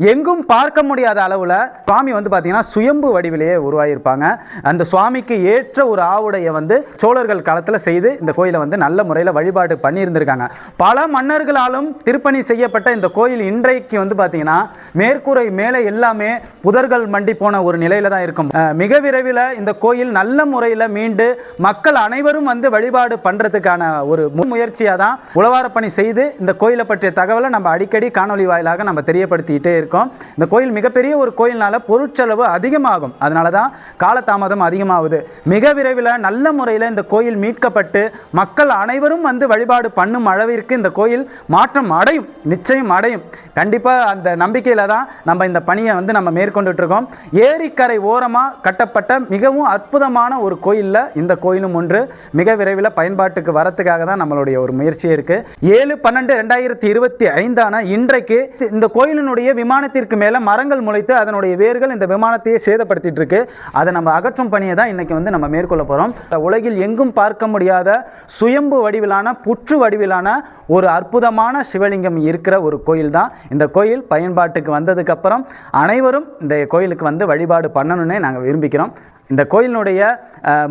எங்கும் பார்க்க முடியாத அளவில் சுவாமி வந்து பார்த்தீங்கன்னா சுயம்பு வடிவிலேயே உருவாகியிருப்பாங்க அந்த சுவாமிக்கு ஏற்ற ஒரு ஆவுடையை வந்து சோழர்கள் காலத்தில் செய்து இந்த கோயிலை வந்து நல்ல முறையில் வழிபாடு பண்ணியிருந்திருக்காங்க. பல மன்னர்களாலும் திருப்பணி செய்யப்பட்ட இந்த கோயில் இன்றைக்கு வந்து பார்த்தீங்கன்னா மேற்கூரை மேலே எல்லாமே புதர்கள் மண்டி போன ஒரு நிலையில தான் இருக்கும். மிக விரைவில் இந்த கோயில் நல்ல முறையில் மீண்டு மக்கள் அனைவரும் வந்து வழிபாடு பண்ணுறதுக்கான ஒரு முயற்சியாக தான் உழவாரப்பணி செய்து இந்த கோயிலை பற்றிய தகவலை நம்ம அடிக்கடி காணொலி வாயிலாக நம்ம தெரியப்படுத்திக்கிட்டே இருக்கோம் சொல்லியிருக்கோம் இந்த கோயில் மிகப்பெரிய ஒரு கோயில்னால பொருட்செலவு அதிகமாகும். அதனால தான் காலதாமதம் அதிகமாகுது. மிக விரைவில் நல்ல முறையில் இந்த கோயில் மீட்கப்பட்டு மக்கள் அனைவரும் வந்து வழிபாடு பண்ணும் அளவிற்கு இந்த கோயில் மாற்றம் அடையும். நிச்சயம் அடையும். கண்டிப்பாக அந்த நம்பிக்கையில் தான் நம்ம இந்த பணியை வந்து நம்ம மேற்கொண்டுட்ருக்கோம் ஏரிக்கரை ஓரமாக கட்டப்பட்ட மிகவும் அற்புதமான ஒரு கோயிலில் இந்த கோயிலும் ஒன்று. மிக விரைவில் பயன்பாட்டுக்கு வரத்துக்காக தான் நம்மளுடைய ஒரு முயற்சியே இருக்குது ஏழு பன்னெண்டு ரெண்டாயிரத்தி இருபத்தி ஐந்தான இன்றைக்கு இந்த கோயிலினுடைய விமான விமானத்திற்கு மேலே மரங்கள் முளைத்து அதனுடைய வேர்கள் இந்த விமானத்தையே சேதப்படுத்திட்டு இருக்கு அதை நம்ம அகற்றும் பணியை தான் இன்னைக்கு வந்து நம்ம மேற்கொள்ள போகிறோம் உலகில் எங்கும் பார்க்க முடியாத சுயம்பு வடிவிலான புற்று வடிவிலான ஒரு அற்புதமான சிவலிங்கம் இருக்கிற ஒரு கோயில் தான். இந்த கோயில் பயன்பாட்டுக்கு வந்ததுக்கப்புறம் அனைவரும் இந்த கோயிலுக்கு வந்து வழிபாடு பண்ணணும்னே நாங்கள் விரும்பிக்கிறோம். இந்த கோயிலினுடைய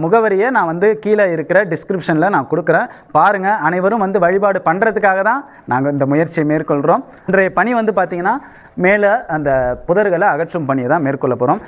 முகவரியை நான் வந்து கீழே இருக்கிற டிஸ்கிரிப்ஷனில் நான் கொடுக்குறேன். பாருங்கள் அனைவரும் வந்து வழிபாடு பண்ணுறதுக்காக தான் நாங்கள் இந்த முயற்சியை மேற்கொள்கிறோம் இன்றைய பணி வந்து பார்த்திங்கன்னா மேலே அந்த புதர்களை அகற்றும் பணியை தான் மேற்கொள்ள போகிறோம்